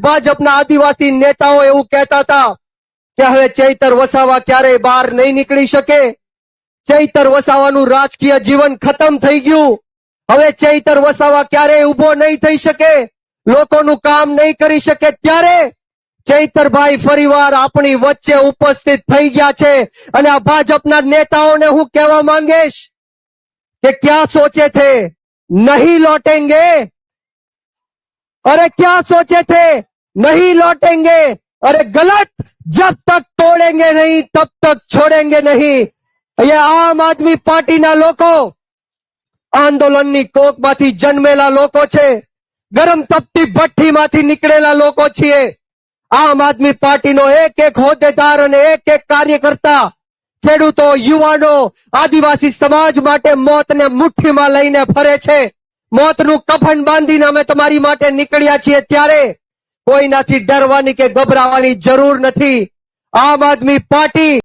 ભાજપના આદિવાસી નેતાઓ એવું કહેતા હતા કે હવે ચૈતર વસાવા ક્યારેય બહાર નહીં નીકળી શકે. ચૈતર વસાવાનું રાજકીય જીવન ખતમ થઈ ગયું. હવે ચૈતર વસાવા ક્યારેય ઊભો નહીં થઈ શકે. લોકોનું કામ નહીં કરી શકે ત્યારે ચૈતરભાઈ ફરીવાર આપણી વચ્ચે ઉપસ્થિત થઈ ગયા છે. અને આ ભાજપના નેતાઓને હું કહેવા માંગીશ કે ક્યાં સોચે થે નહીં લૌટેંગે. અરે ક્યાં સોચે થે नहीं लौटेंगे अरे गलत जब तक तोड़ेंगे नहीं तब तक छोड़ेंगे नहीं ये આમ આદમી પાર્ટીના લોકો આંદોલનની કોકમાંથી જન્મેલા લોકો છે ગરમ તપતી ભઠ્ઠીમાંથી નીકળેલા લોકો છીએ આમ આદમી પાર્ટીનો એક એક હોદ્દેદાર અને એક એક કાર્યકર્તા ખેડૂતો યુવાનો આદિવાસી સમાજ માટે મોતને મુઠ્ઠીમાં લઈને ફરે છે મોતનું કફન બાંધીને અમે તમારી માટે નીકળ્યા છીએ ત્યારે કોઈનાથી ડરવાની કે ગભરાવાની જરૂર નથી. આમ આદમી પાર્ટી